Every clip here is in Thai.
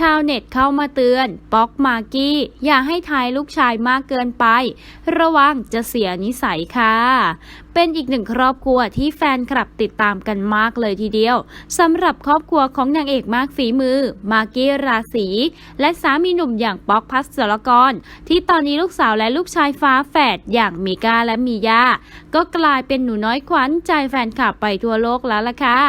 ชาวเน็ตเข้ามาเตือน ป๊อกมากกี้ อย่าให้ทายลูกชายมากเกินไป ระวังจะเสียนิสัยค่ะ เป็นอีกหนึ่งครอบครัวที่แฟนคลับติดตามกันมากเลยทีเดียวสำหรับครอบครัวของนางเอกมากฝีมือ มากกี้ราศีและสามีหนุ่มอย่างป๊อกพัสรกร ที่ตอนนี้ลูกสาวและลูกชายฟ้าแฝดอย่างมีกาและมีย่าก็กลายเป็นหนูน้อยขวัญใจแฟนคลับไปทั่วโลกแล้วล่ะค่ะ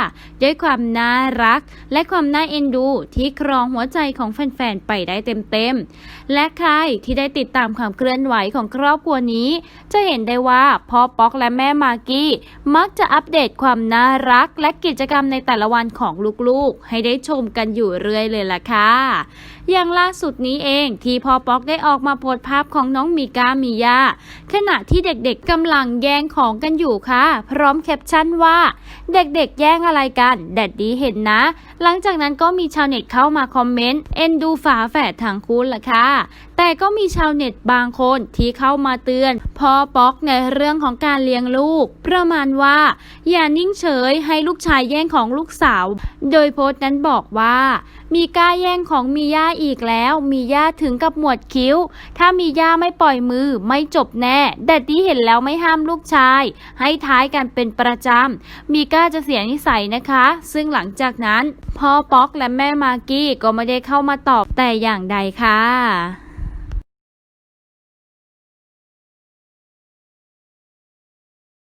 ด้วยความน่ารักและความน่าเอ็นดูที่ครองหัวใจของแฟนๆ ไปได้เต็มๆ และใครที่ได้ติดตามความเคลื่อนไหวของครอบครัวนี้ จะเห็นได้ว่าพ่อป๊อกและแม่มากกี้ มักจะอัปเดตความน่ารักและกิจกรรมในแต่ละวันของลูกๆ ให้ได้ชมกันอยู่เรื่อยเลยล่ะค่ะ อย่างล่าสุดนี้เองที่พ่อป๊อกได้ออกมาโพสต์ภาพของน้องมีกามียาขณะที่เด็กๆกำลังแย่งของกันอยู่ค่ะ พร้อมแคปชั่นว่า เด็กๆแย่งอะไรกัน แดดดีเห็นนะ หลังจากนั้นก็มีชาวเน็ตเข้ามาคอมเมนต์เอ็นดูฝาแฝดทางคู่ล่ะค่ะแต่ก็มีชาวเน็ตบางคนที่เข้ามาเตือนพ่อป๊อกในเรื่องของการเลี้ยงลูก ประมาณว่า อย่านิ่งเฉยให้ลูกชายแย่งของลูกสาว โดยโพสต์นั้นบอกว่า มีกล้าแย่งของมีย่าอีกแล้ว มีย่าถึงกับหมวดคิ้ว ถ้ามีย่าไม่ปล่อยมือไม่จบแน่แดดดี้เห็นแล้วไม่ห้ามลูกชาย ให้ท้ายกันเป็นประจำมีก้าจะเสียนิสัยนะคะ ซึ่งหลังจากนั้นพ่อป๊อกและแม่มากกี้ก็ไม่ได้เข้ามาตอบแต่อย่างใดค่ะ